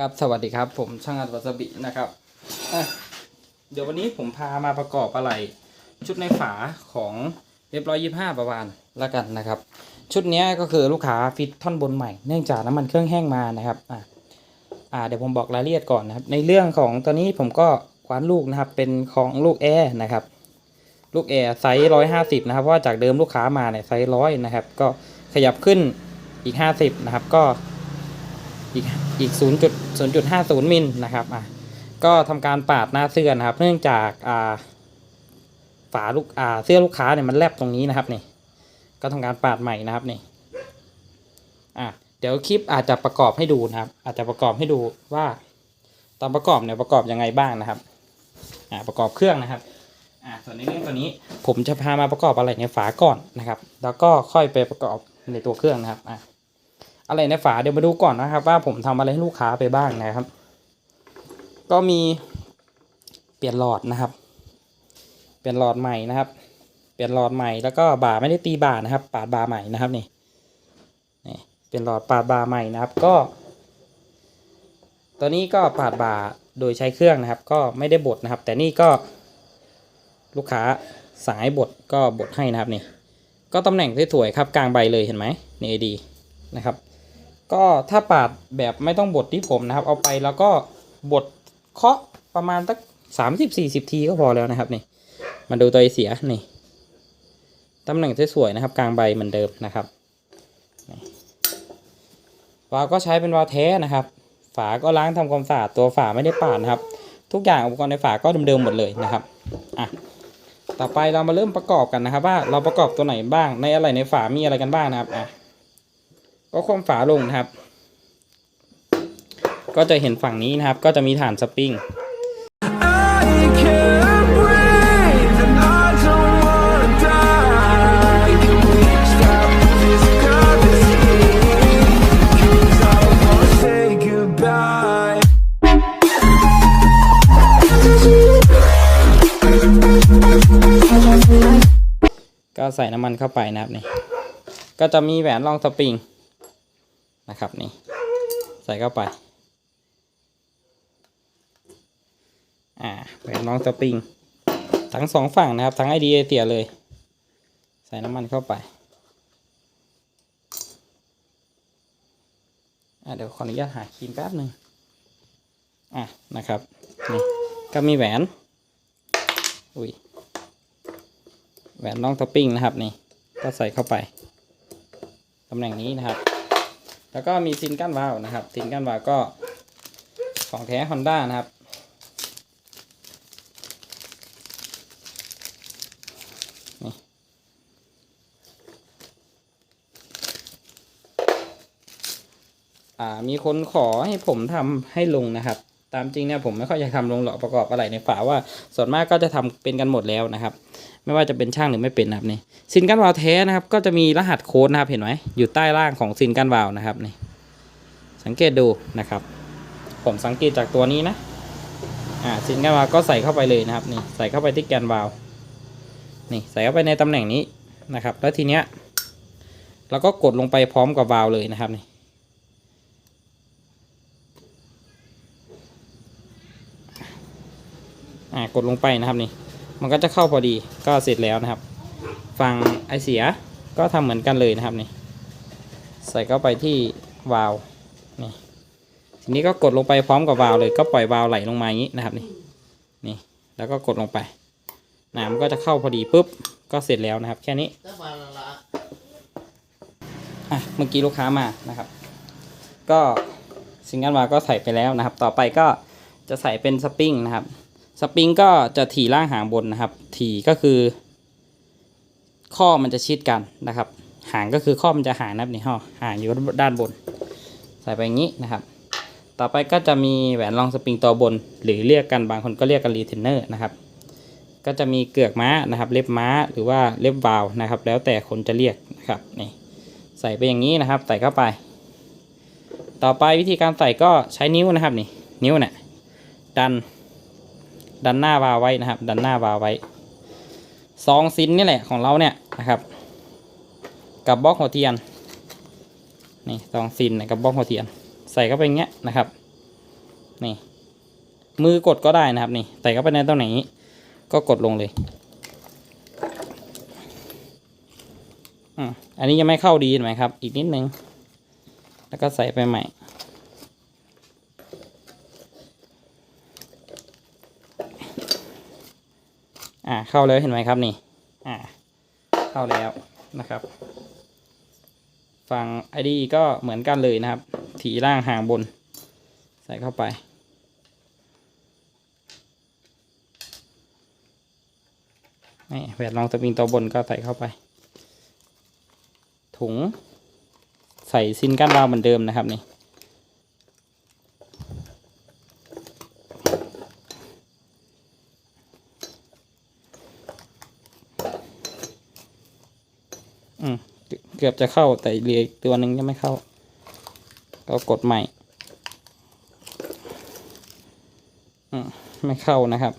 ครับสวัสดีครับ ผมช่างอัดวัสบินะครับเดี๋ยววันนี้ผมพามาประกอบอะไร ชุดในฝาของเรียบร้อยยี่ห้าประวานล้วกันนะครับ ชุดนี้ก็คือลูกค้าฟิตท่อนบนใหม่เนื่องจากน้ำมันเครื่องแห้งมานะครับอะอ่าเดี๋ยวผมบอกรายละเอียดก่อนนะครับ ในเรื่องของตัวนี้ผมก็คว้านลูกนะครับ เป็นของลูกแอร์นะครับ ลูกแอร์ไซส์ร้อยห้าสิบนะครับเพราะว่าจากเดิมลูกค้ามาเนี่ยไซส์ร้อยนะครับ ก็ขยับขึ้นอีกห้าสิบนะครับ ก็ อีกอีก 0 0.50 มิลนะครับอะก็ทำการปาดหน้าเสื้อนะครับ เนื่องจากอ่าฝาลูกอ่าเสื้อลูกค้าเนี่ยมันแลบตรงนี้นะครับนี่ก็ทำการปาดใหม่นะครับนี่อะเดี๋ยวคลิปอาจจะประกอบให้ดูนะครับ อาจจะประกอบให้ดูว่าตอนประกอบเนี่ยประกอบยังไงบ้างนะครับอ่าประกอบเครื่องนะครับอ่าส่วนในเรื่องตัวนี้ผมจะพามาประกอบอะไรในฝาก่อนนะครับ แล้วก็ค่อยไปประกอบในตัวเครื่องนะครับอะ อะไรในฝาเดี๋ยวมาดูก่อนนะครับ ว่าผมทำอะไรให้ลูกค้าไปบ้างนะครับ ก็มีเปลี่ยนหลอดนะครับ เปลี่ยนหลอดใหม่นะครับ เปลี่ยนหลอดใหม่แล้วก็บ่าไม่ได้ตีบ่านะครับ ปาดบ่าใหม่นะครับนี่นี่เปลี่ยนหลอดปาดบ่าใหม่นะครับ ก็ ตัวนี้ก็ปาดบ่าโดยใช้เครื่องนะครับ ก็ไม่ได้บดนะครับ แต่นี่ก็ลูกค้าสายบดก็บดให้นะครับนี่ก็ตำแหน่งสวยๆครับกลางใบเลยเห็นไหมนี่ดีนะครับ ก็ถ้าปาดแบบไม่ต้องบดที่ผมนะครับ เอาไปแล้วก็บดเคาะประมาณสักสามสิบสี่สิบทีก็พอแล้วนะครับนี่มาดูตัวไอเสียนี่ตำแหน่งสวยๆนะครับ กลางใบเหมือนเดิมนะครับวาวก็ใช้เป็นวาวแท้นะครับ ฝาก็ล้างทำความสะอาดตัวฝาไม่ได้ปาดนะครับ ทุกอย่างอุปกรณ์ในฝาก็เดิมๆหมดเลยนะครับอะต่อไปเรามาเริ่มประกอบกันนะครับ ว่าเราประกอบตัวไหนบ้างในอะไรในฝามีอะไรกันบ้างนะครับอะ ก็คว่ำฝาลงนะครับ ก็จะเห็นฝั่งนี้นะครับ ก็จะมีฐานสปริงก็ใส่น้ำมันเข้าไปนะครับนี่ ก็จะมีแหวนรองสปริง นะครับนี่ใส่เข้าไป อ่าแหวนรองสปริง ทั้งสองฝั่งนะครับ ทั้งไอเดียเสียเลย ใส่น้ำมันเข้าไป อ่าเดี๋ยวขออนุญาตหาครีมแป๊บหนึ่งอะนะครับ นี่ ก็มีแหวน อุ้ย แหวนรองสปริงนะครับนี่ ก็ใส่เข้าไป ตำแหน่งนี้นะครับ แล้วก็มีซินกั้นวาล์วนะครับซินกั้นวาล์วก็ของแท้ฮอนด้านะครับนี่อ่ามีคนขอให้ผมทำให้ลงนะครับ ตามจริงเนี่ยผมไม่ค่อยอยากทำลงหรอกประกอบอะไรในฝาว่า ส่วนมากก็จะทำเป็นกันหมดแล้วนะครับ ไม่ว่าจะเป็นช่างหรือไม่เป็นนะครับนี่ซินกันวาล์วแท้นะครับ ก็จะมีรหัสโค้ดนะครับเห็นไหมอยู่ใต้ล่างของซินกันวาล์วนะครับนี่สังเกตดูนะครับ ผมสังเกตจากตัวนี้นะอ่าซินกันวาล์วก็ใส่เข้าไปเลยนะครับนี่ใส่เข้าไปที่แกนวาล์วนี่ใส่เข้าไปในตำแหน่งนี้นะครับ แล้วทีเนี้ยเราก็กดลงไปพร้อมกับวาล์วเลยนะครับนี่ากดลงไปนะครับนี่ มันก็จะเข้าพอดีก็เสร็จแล้วนะครับ ฝั่งไอเสียก็ทำเหมือนกันเลยนะครับนี่ ใส่เข้าไปที่วาล์วนี่ ทีนี้ก็กดลงไปพร้อมกับวาล์วเลย ก็ปล่อยวาล์วไหลลงมาอย่างนี้นะครับนี่ นี่ แล้วก็กดลงไปน้ำก็จะเข้าพอดีปุ๊บ ก็เสร็จแล้วนะครับ แค่นี้อะเมื่อกี้ลูกค้ามานะครับ ก็ซิงเกิลวาล์วก็ใส่ไปแล้วนะครับ ต่อไปก็จะใส่เป็นสปริงนะครับ สปริงก็จะถี่ล่างหางบนนะครับ ถี่ก็คือ ข้อมันจะชิดกันนะครับ หางก็คือข้อมันจะห่างนะครับนี่ห่อห่างอยู่ด้านบน ใส่ไปอย่างนี้นะครับ ต่อไปก็จะมีแหวนรองสปริงตัวบน หรือเรียกกันบางคนก็เรียกกันรีเทนเนอร์นะครับ ก็จะมีเกือกม้านะครับ เล็บม้าหรือว่าเล็บวาวนะครับ แล้วแต่คนจะเรียกนะครับนี่ใส่ไปอย่างนี้นะครับ ใส่เข้าไป ต่อไปวิธีการใส่ก็ใช้นิ้วนะครับนี่นิ้วเนี่ยดัน ดันหน้าวาไว้นะครับ ดันหน้าวาไว้ซองซินนี่แหละของเราเนี่ยนะครับ กับบล็อกหัวเทียนนี่ซองซินเนี่ยกับบล็อกหัวเทียน ใส่เข้าไปอย่างเงี้ยนะครับนี่มือกดก็ได้นะครับนี่ใส่เข้าไปในตรงไหนก็กดลงเลยอันนี้ยังไม่เข้าดีเห็นไหมครับ อีกนิดนึง แล้วก็ใส่ไปใหม่ อ่าเข้าแล้วเห็นไหมครับนี่อ่าเข้าแล้วนะครับ ฝั่ง ID ก็เหมือนกันเลยนะครับ ถีล่างห่างบน ใส่เข้าไป นี่แหวนรองสปริงตัวบนก็ใส่เข้าไป ถุงใส่ซินก้านวาวเหมือนเดิมนะครับนี่ อืมเกืเกือบจะเข้าแต่เหลืออีกตัวหนึ่งยังไม่เข้า ก็กดใหม่ไม่เข้านะครับ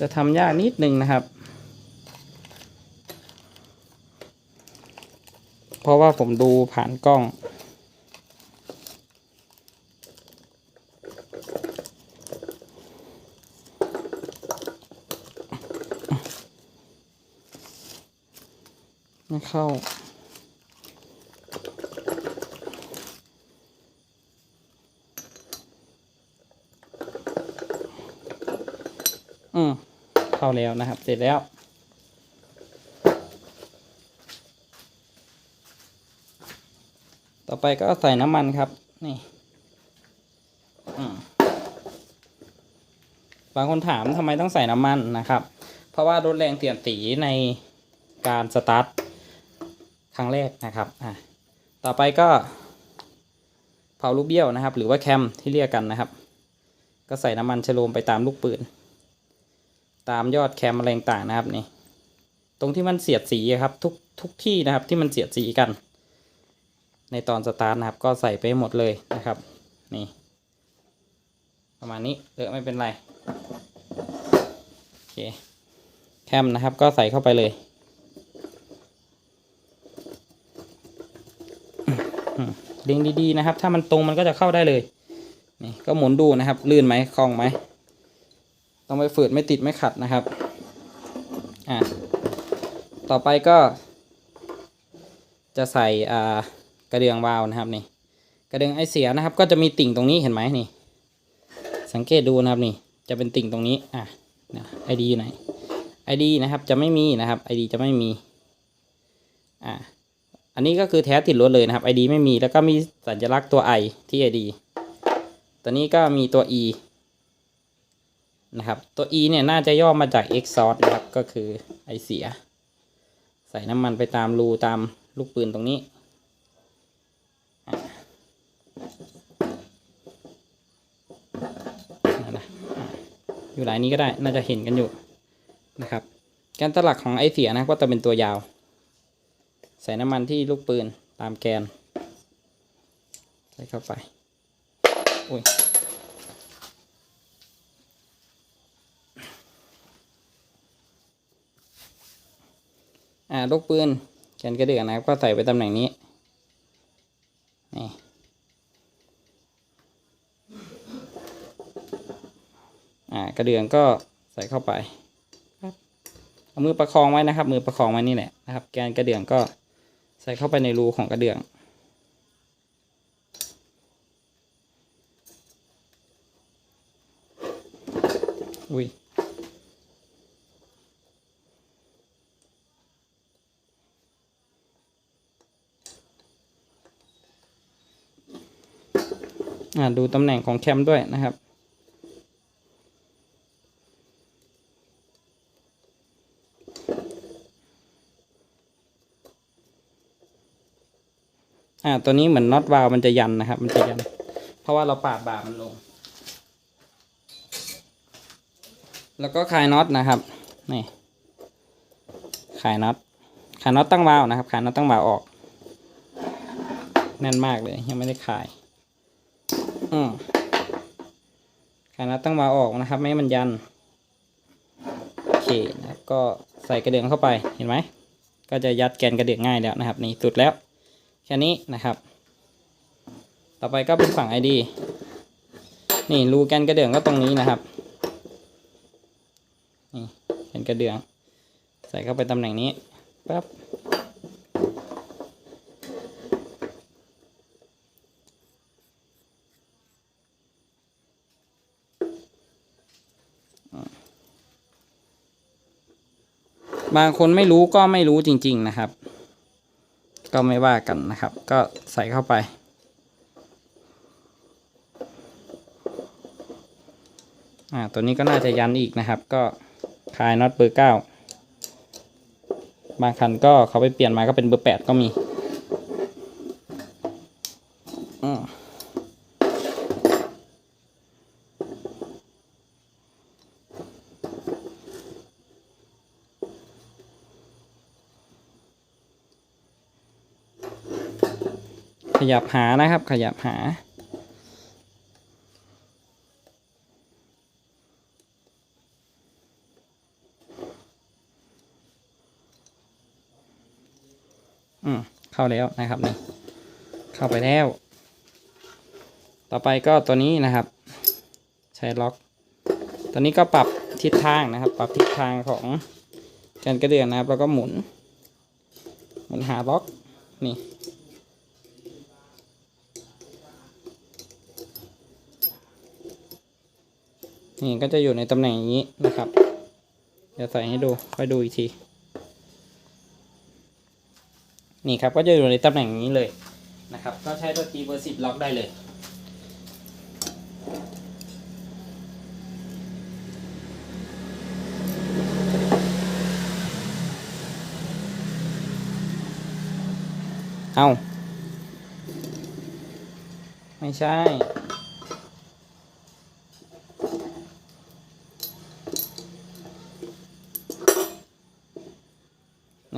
จะทำยากนิดนึงนะครับ เพราะว่าผมดูผ่านกล้อง ไม่เข้า อืมเข้าแล้วนะครับ เสร็จแล้วต่อไปก็ใส่น้ำมันครับ นี่บางคนถามทำไมต้องใส่น้ำมันนะครับ เพราะว่าลดแรงเสียดสีในการสตาร์ท ครั้งแรกนะครับอะต่อไปก็เผาลูกเบี้ยวนะครับ หรือว่าแคมที่เรียกกันนะครับ ก็ใส่น้ำมันชโลมไปตามลูกปืน ตามยอดแคมอะไรต่างนะครับนี่ตรงที่มันเสียดสีครับทุกทุกที่นะครับที่มันเสียดสีกัน ในตอนสตาร์ทนะครับ ก็ใส่ไปหมดเลยนะครับนี่ประมาณนี้เออไม่เป็นไรโอเคแคมนะครับก็ใส่เข้าไปเลยอืม เล็งดีๆนะครับ ถ้ามันตรงมันก็จะเข้าได้เลยนี่ก็หมุนดูนะครับ ลื่นไหมคล่องไหมต้องไปฝืดไม่ติดไม่ขัดนะครับอ่าต่อไปก็ จะใส่อ่ากระเดื่องวาล์วนะครับนี่กระเดื่องไอเสียนะครับ ก็จะมีติ่งตรงนี้เห็นไหมนี่ สังเกตดูนะครับนี่ จะเป็นติ่งตรงนี้อะไอดีไหนไอดีนะครับจะไม่มีนะครับไอดีจะไม่มีอ่า อันนี้ก็คือแท้ติดรถเลยนะครับ ID ไม่มีแล้วก็มีสัญลักษณ์ตัว I ที่ ID ตัวนี้ก็มีตัว E นะครับตัว E เนี่ยน่าจะย่อมาจาก exhaust นะครับก็คือไอเสีย ใส่น้ำมันไปตามรูตามลูกปืนตรงนี้อะนั่นนะอะอยู่หลายนี้ก็ได้น่าจะเห็นกันอยู่นะครับแกนตลักของไอเสียนะก็จะเป็นตัวยาว ใส่น้ำมันที่ลูกปืนตามแกน ใส่เข้าไปอุ้ยอ่าลูกปืนแกนกระเดื่องนะครับก็ใส่ไปตำแหน่งนี้นี่อ่ากระเดื่องก็ใส่เข้าไปเอามือประคองไว้นะครับ มือประคองไว้นี่แหละนะครับ แกนกระเดื่องก็ ใส่เข้าไปในรูของกระเดื่อง อุ้ยอ่าดูตำแหน่งของแคมด้วยนะครับ อ่า ตัวนี้เหมือนน็อตวาล์วมันจะยันนะครับ มันจะยัน เพราะว่าเราปาดบ่ามันลง แล้วก็คลายน็อตนะครับ นี่คลายน็อตคลายน็อตตั้งวาล์วนะครับคลายน็อตตั้งวาล์วออก แน่นมากเลย ยังไม่ได้คลาย อืมคลายน็อตตั้งวาล์วออกนะครับ ไม่ให้มันยัน โอเคนะครับ ก็ใส่กระเดื่องเข้าไป เห็นไหม ก็จะยัดแกนกระเดื่องง่ายแล้วนะครับ นี่สุดแล้ว แค่นี้นะครับ ต่อไปก็เป็นฝั่ง ID นี่รูแกนกระเดื่องก็ตรงนี้นะครับนี่แกนกระเดื่อง ใส่เข้าไปตำแหน่งนี้ปั๊บบางคนไม่รู้ก็ไม่รู้จริง ๆ นะครับ ก็ไม่ว่ากันนะครับ ก็ใส่เข้าไป อ่า ตัวนี้ก็น่าจะยันอีกนะครับ ก็คลายน็อตเบอร์เก้าบางคันก็เขาไปเปลี่ยนมาก็เป็นเบอร์แปดก็มี ยับหานะครับ ขยับหา อืม เข้าแล้วนะครับนี่เข้าไปแล้ว ต่อไปก็ตัวนี้นะครับ ใช้ล็อก ตัวนี้ก็ปรับทิศทางนะครับ ปรับทิศทางของแกนกระเดื่องนะครับ แล้วก็หมุน หมุนหาล็อกนี่ นี่ก็จะอยู่ในตำแหน่งอย่างนี้นะครับ เดี๋ยวใส่ให้ดูค่อยดูอีกที นี่ครับก็จะอยู่ในตำแหน่งนี้เลยนะครับ ก็ใช้ตัว G เบอร์สิบล็อกได้เลยเอาไม่ใช่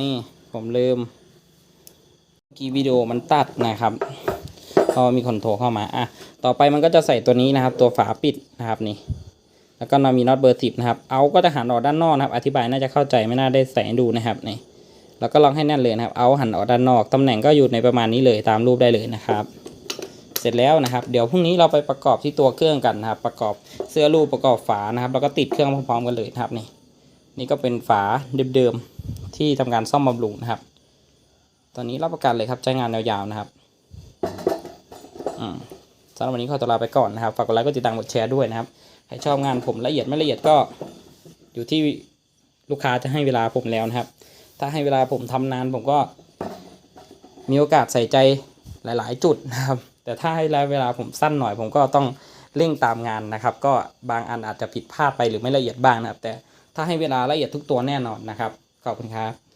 นี่ผมลืมเมื่อกี้วิดีโอมันตัดนะครับเพราะว่ามีคนโทรเข้ามาอะต่อไปมันก็จะใส่ตัวนี้นะครับ ตัวฝาปิดนะครับนี่ แล้วก็นมีน็อตเบอร์สิบนะครับเอาก็จะหันออกด้านนอกนะครับ อธิบายน่าจะเข้าใจไม่น่าได้ใส่ดูนะครับนี่แล้วก็ลอกให้แน่นเลยนะครับ เอาหันออกด้านนอกตำแหน่งก็อยู่ในประมาณนี้เลยตามรูปได้เลยนะครับ เสร็จแล้วนะครับ เดี๋ยวพรุ่งนี้เราไปประกอบที่ตัวเครื่องกันนะครับ ประกอบเสื้อลูกประกอบฝานะครับ แล้วก็ติดเครื่องพร้อมๆกันเลยนะครับนี่ นี่ก็เป็นฝาเดิมๆ ที่ทำการซ่อมบำรุงนะครับ ตอนนี้รับประกันเลยครับใช้งานยาวๆนะครับอสำหรับวันนี้ขอตัวลาไปก่อนนะครับ ฝากกดไลค์กดติดตามกดแชร์ด้วยนะครับ ใครชอบงานผมละเอียดไม่ละเอียดก็อยู่ที่ลูกค้าจะให้เวลาผมแล้วนะครับ ถ้าให้เวลาผมทำนานผมก็ มีโอกาสใส่ใจหลาย ๆ จุดนะครับ แต่ถ้าให้เวลาผมสั้นหน่อย ผมก็ต้องเร่งตามงานนะครับ ก็บางอันอาจจะผิดพลาดไปหรือไม่ละเอียดบ้างนะครับ แต่ถ้าให้เวลาละเอียดทุกตัวแน่นอนนะครับ ขอบคุณครับ